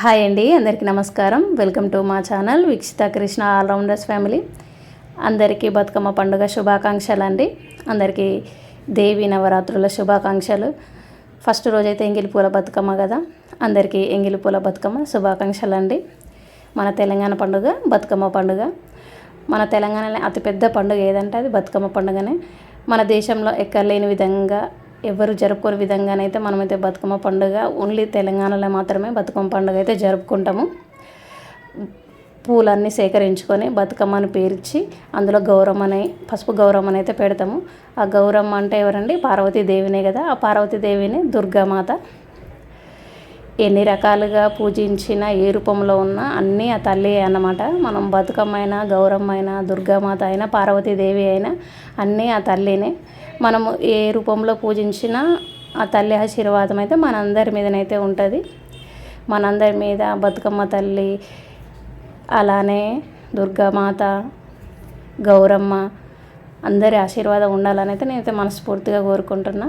Hi అండి అందరికీ నమస్కారం. వెల్కమ్ టు మా channel Veekshitha Krishna allrounders family. అందరికీ బతుకమ్మ పండుగ శుభాకాంక్షలు అండి అందరికీ దేవి నవరాత్రుల శుభాకాంక్షలు. ఫస్ట్ రోజైతే ఎంగిలి పూల బతుకమ్మ కదా. అందరికీ ఎంగిలి పూల బతుకమ్మ శుభాకాంక్షలు అండి మన తెలంగాణ పండుగ బతుకమ్మ పండుగ. మన తెలంగాణలో అతిపెద్ద పండుగ ఏదంటే అది బతుకమ్మ పండుగనే. మన దేశంలో ఎక్కలేని విధంగా ఎవరు జరుపుకోని విధంగానైతే మనమైతే బతుకమ్మ పండుగ ఓన్లీ తెలంగాణలో మాత్రమే బతుకమ్మ పండుగ అయితే జరుపుకుంటాము. పూలన్నీ సేకరించుకొని బతుకమ్మను పేర్చి అందులో గౌరమ్మని పసుపు గౌరమ్మని అయితే పెడతాము. ఆ గౌరమ్మ అంటే ఎవరండి? పార్వతీదేవినే కదా. ఆ పార్వతీదేవిని దుర్గామాత ఎన్ని రకాలుగా పూజించిన ఏ రూపంలో ఉన్నా అన్నీ ఆ తల్లి అన్నమాట. మనం బతుకమ్మ అయినా గౌరమ్మ అయినా దుర్గామాత అయినా పార్వతీదేవి అయినా అన్నీ ఆ తల్లినే. మనము ఏ రూపంలో పూజించినా ఆ తల్లి ఆశీర్వాదం అయితే మనందరి మీదనైతే ఉంటుంది. మనందరి మీద బతుకమ్మ తల్లి అలానే దుర్గామాత గౌరమ్మ అందరి ఆశీర్వాదం ఉండాలని అయితే నేనైతే మనస్ఫూర్తిగా కోరుకుంటున్నా.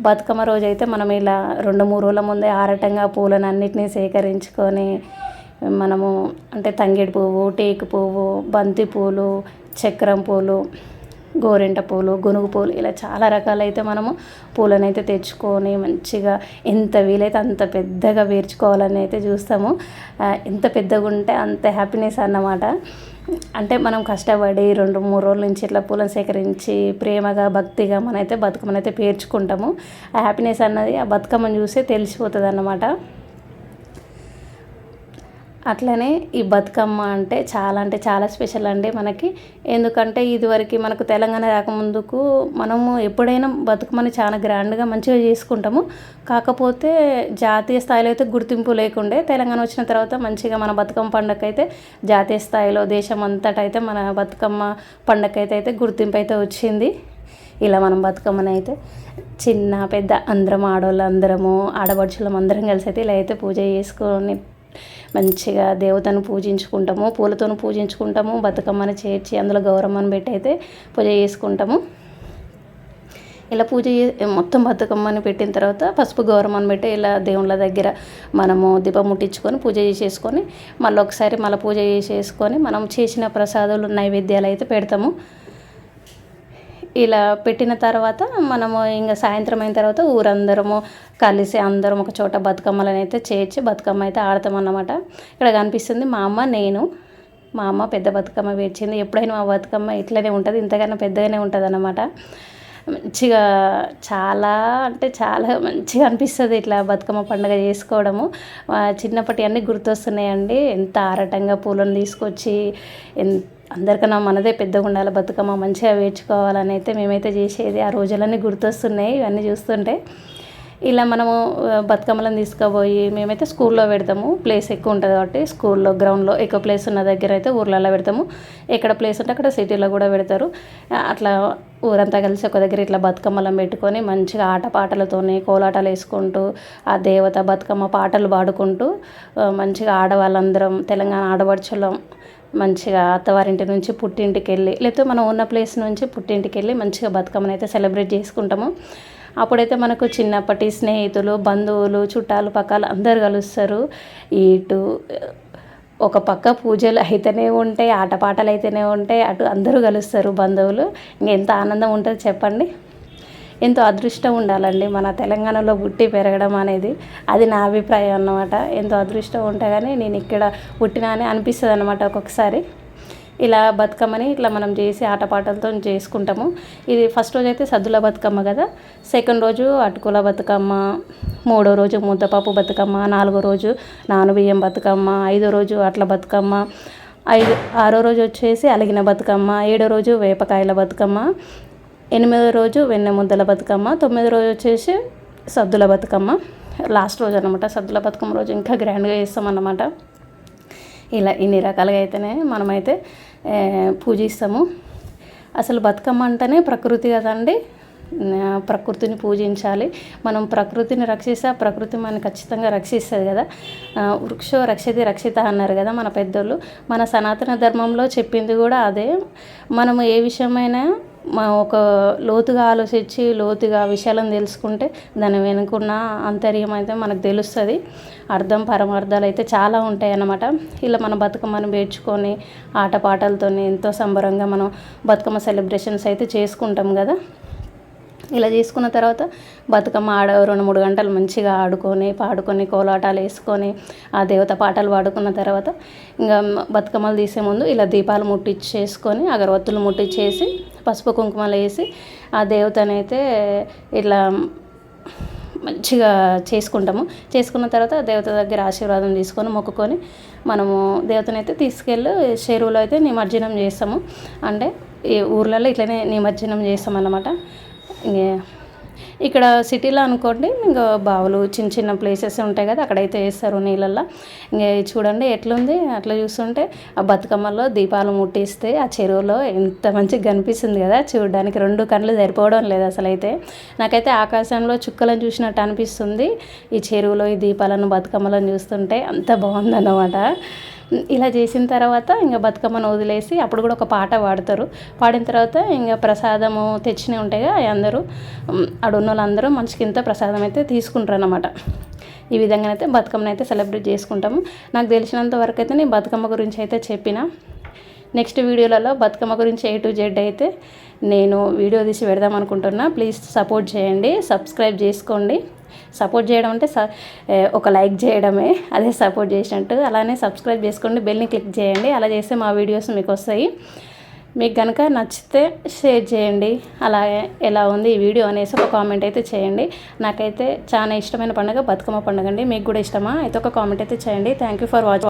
బతుకమ్మ రోజు అయితే మనం ఇలా రెండు మూడు రోజుల ముందే ఆరటంగా పూలను అన్నిటినీ సేకరించుకొని మనము అంటే తంగేడు పువ్వు టేకు పువ్వు బంతి పూలు చక్రం పూలు గోరింట పూలు గునుగు పూలు ఇలా చాలా రకాలైతే మనము పూలను అయితే తెచ్చుకొని మంచిగా ఎంత వీలైతే అంత పెద్దగా పేర్చుకోవాలని అయితే చూస్తాము. ఎంత పెద్దగా ఉంటే అంత హ్యాపీనెస్ అన్నమాట. అంటే మనం కష్టపడి రెండు మూడు రోజుల నుంచి ఇట్లా పూలను సేకరించి ప్రేమగా భక్తిగా మనైతే బతుకమ్మనైతే పేర్చుకుంటాము. ఆ హ్యాపీనెస్ అన్నది ఆ బతుకమ్మను చూస్తే తెలిసిపోతుంది అన్నమాట అట్లనే ఈ బతుకమ్మ అంటే చాలా అంటే చాలా స్పెషల్ అండి మనకి. ఎందుకంటే ఇదివరకు మనకు తెలంగాణ రాకముందుకు మనము ఎప్పుడైనా బతుకమ్మని చాలా గ్రాండ్గా మంచిగా చేసుకుంటాము. కాకపోతే జాతీయ స్థాయిలో అయితే గుర్తింపు లేకుండే తెలంగాణ వచ్చిన తర్వాత మంచిగా మన బతుకమ్మ పండగ అయితే జాతీయ స్థాయిలో దేశం అంతటా అయితే మన బతుకమ్మ పండగ అయితే అయితే గుర్తింపు అయితే వచ్చింది. ఇలా మనం బతుకమ్మని అయితే చిన్న పెద్ద అందరం ఆడవాళ్ళు అందరము ఆడపడుచులం అందరం కలిసి అయితే ఇలా అయితే పూజ చేసుకొని మంచిగా దేవతను పూజించుకుంటాము పూలతోను పూజించుకుంటాము బతుకమ్మను చేర్చి అందులో గౌరమ్మని పెట్టి అయితే పూజ చేసుకుంటాము. ఇలా పూజ చే- మొత్తం బతుకమ్మని పెట్టిన తర్వాత పసుపు గౌరమ్మని పెట్టి ఇలా దేవుళ్ళ దగ్గర మనము దీపం ముట్టించుకొని పూజ చేసేసుకొని మళ్ళీ ఒకసారి మళ్ళీ పూజ చేసేసుకొని మనం చేసిన ప్రసాదాలు నైవేద్యాలు అయితే పెడతాము. ఇలా పెట్టిన తర్వాత మనము ఇంకా సాయంత్రం అయిన తర్వాత ఊరందరము కలిసి అందరం ఒక చోట బతుకమ్మలను అయితే చేర్చి బతుకమ్మ అయితే ఆడతాం అన్నమాట. ఇక్కడ కనిపిస్తుంది మా అమ్మ నేను. మా అమ్మ పెద్ద బతుకమ్మ పేర్చింది. ఎప్పుడైనా మా బతుకమ్మ ఇట్లనే ఉంటుంది ఇంతకన్నా పెద్దగానే ఉంటుంది అన్నమాట. మంచిగా చాలా అంటే చాలా మంచిగా అనిపిస్తుంది ఇట్లా బతుకమ్మ పండుగ చేసుకోవడము. చిన్నప్పటి అన్నీ గుర్తొస్తున్నాయండి. ఎంత ఆరటంగా పూలను తీసుకొచ్చి ఎన్ అందరికన్నా మనదే పెద్దగా ఉండాలి బతుకమ్మ మంచిగా వేర్చుకోవాలని అయితే మేమైతే చేసేది. ఆ రోజులన్నీ గుర్తొస్తున్నాయి ఇవన్నీ చూస్తుంటే. ఇలా మనము బతుకమ్మలను తీసుకుపోయి మేమైతే స్కూల్లో పెడతాము. ప్లేస్ ఎక్కువ ఉంటుంది కాబట్టి స్కూల్లో గ్రౌండ్లో ఎక్కువ ప్లేస్ ఉన్న దగ్గర అయితే ఊర్లలో పెడతాము. ఎక్కడ ప్లేస్ ఉంటే అక్కడ సిటీలో కూడా పెడతారు. అట్లా ఊరంతా కలిసి ఒక దగ్గర ఇట్లా బతుకమ్మలను పెట్టుకొని మంచిగా ఆటపాటలతోని కోలాటాలు వేసుకుంటూ ఆ దేవత బతుకమ్మ పాటలు పాడుకుంటూ మంచిగా ఆడవాళ్ళందరం తెలంగాణ ఆడపడుచులం మంచిగా అత్తవారింటి నుంచి పుట్టింటికి వెళ్ళి లేకపోతే మనం ఉన్న ప్లేస్ నుంచి పుట్టింటికి వెళ్ళి మంచిగా బతుకమ్మని అయితే సెలబ్రేట్ చేసుకుంటాము. అప్పుడైతే మనకు చిన్నప్పటి స్నేహితులు బంధువులు చుట్టాలు పక్కలు అందరు కలుస్తారు. ఇటు ఒక పక్క పూజలు అయితేనే ఉంటాయి ఆటపాటలు అయితేనే ఉంటాయి అటు అందరూ కలుస్తారు బంధువులు. ఇంకెంత ఆనందం ఉంటుంది చెప్పండి. ఎంతో అదృష్టం ఉండాలండి. మన తెలంగాణలో పుట్టి పెరగడం అనేది అది నా అభిప్రాయం అన్నమాట. ఎంతో అదృష్టం ఉంటే కానీ నేను ఇక్కడ పుట్టినా అని అనిపిస్తుంది అనమాట ఒక్కొక్కసారి. ఇలా బతుకమ్మని ఇట్లా మనం చేసి ఆటపాటలతో చేసుకుంటాము. ఇది ఫస్ట్ రోజు అయితే సద్దుల బతుకమ్మ కదా. సెకండ్ రోజు అటుకుల బతుకమ్మ మూడో రోజు ముద్దపప్పు బతుకమ్మ నాలుగో రోజు నానబియ్యం బతుకమ్మ ఐదో రోజు అట్ల బతుకమ్మ ఐదు ఆరో రోజు వచ్చేసి అలిగిన బతుకమ్మ ఏడో రోజు వేపకాయల బతుకమ్మ ఎనిమిదో రోజు వెన్నెముద్దల బతుకమ్మ తొమ్మిదో రోజు వచ్చేసి సద్దుల బతుకమ్మ. లాస్ట్ రోజు అనమాట సద్దుల బతుకమ్మ రోజు ఇంకా గ్రాండ్గా చేస్తామన్నమాట. ఇలా ఇన్ని రకాలుగా అయితేనే మనమైతే పూజిస్తాము. అసలు బతుకమ్మ అంటేనే ప్రకృతి కదండి ప్రకృతిని పూజించాలి. మనం ప్రకృతిని రక్షిస్తే ఆ ప్రకృతి మనని ఖచ్చితంగా రక్షిస్తుంది కదా. వృక్షో రక్షతి రక్షిత అన్నారు కదా మన పెద్దోళ్ళు. మన సనాతన ధర్మంలో చెప్పింది కూడా అదే. మనం ఏ విషయమైనా మా ఒక లోతుగా ఆలోచించి లోతుగా విషయాలను తెలుసుకుంటే దాని వెనుకున్న అంతర్యం అయితే మనకు తెలుస్తుంది. అర్థం పరమార్థాలు అయితే చాలా ఉంటాయి అన్నమాట ఇలా మన బతుకమ్మను పేర్చుకొని ఆటపాటలతో ఎంతో సంబరంగా మనం బతుకమ్మ సెలబ్రేషన్స్ అయితే చేసుకుంటాం కదా. ఇలా చేసుకున్న తర్వాత బతుకమ్మ ఆడ రెండు మూడు గంటలు మంచిగా ఆడుకొని పాడుకొని కోలాటాలు వేసుకొని ఆ దేవత పాటలు పాడుకున్న తర్వాత ఇంకా బతుకమ్మలు తీసే ముందు ఇలా దీపాలు ముట్టించేసుకొని అగరవత్తులు ముట్టించేసి పసుపు కుంకుమలు వేసి ఆ దేవతనైతే ఇట్లా మంచిగా చేసుకుంటాము. చేసుకున్న తర్వాత దేవత దగ్గర ఆశీర్వాదం తీసుకొని మొక్కుకొని మనము దేవతనైతే తీసుకెళ్ళి చెరువులో అయితే నిమజ్జనం చేస్తాము. అంటే ఈ ఊర్లలో ఇట్లనే నిమజ్జనం చేస్తామన్నమాట. ఇక్కడ సిటీలో అనుకోండి ఇంకా బావులు చిన్న చిన్న ప్లేసెస్ ఉంటాయి కదా అక్కడైతే వేస్తారు నీళ్ళల్లో. ఇంకా చూడండి ఎట్లుంది అట్లా చూస్తుంటే ఆ బతుకమ్మలో దీపాలు ముట్టిస్తే ఆ చెరువులో ఎంత మంచిగా కనిపిస్తుంది కదా చూడడానికి రెండు కళ్ళు సరిపోవడం లేదు అసలు అయితే నాకైతే ఆకాశంలో చుక్కలను చూసినట్టు అనిపిస్తుంది ఈ చెరువులో ఈ దీపాలను బతుకమ్మలను చూస్తుంటే అంత బాగుందన్నమాట. ఇలా చేసిన తర్వాత ఇంకా బతుకమ్మను వదిలేసి అప్పుడు కూడా ఒక పాట పాడతారు. పాడిన తర్వాత ఇంకా ప్రసాదము తెచ్చినవి ఉంటాయి అందరూ అడున్న వాళ్ళందరూ మనిషికి ఇంత ప్రసాదం అయితే తీసుకుంటారు అనమాట ఈ విధంగా అయితే బతుకమ్మను అయితే సెలబ్రేట్ చేసుకుంటాము. నాకు తెలిసినంత వరకు అయితే నేను బతుకమ్మ గురించి అయితే చెప్పిన. నెక్స్ట్ వీడియోలలో బతుకమ్మ గురించి ఏ టు జెడ్ అయితే నేను వీడియో తీసి పెడదాం అనుకుంటున్నా. ప్లీజ్ సపోర్ట్ చేయండి సబ్స్క్రైబ్ చేసుకోండి. సపోర్ట్ చేయడం అంటే ఒక లైక్ చేయడమే. అదే సపోర్ట్ చేసినట్టు అలానే సబ్స్క్రైబ్ చేసుకోండి బెల్ని క్లిక్ చేయండి. అలా చేస్తే మా వీడియోస్ మీకు వస్తాయి. మీకు కనుక నచ్చితే షేర్ చేయండి. అలాగే ఎలా ఉంది ఈ వీడియో అనేసి ఒక కామెంట్ అయితే చేయండి. నాకైతే చాలా ఇష్టమైన పండుగ బతుకమ్మ పండుగ అండి. మీకు కూడా ఇష్టమా? అయితే ఒక కామెంట్ అయితే చేయండి. Thank you for watching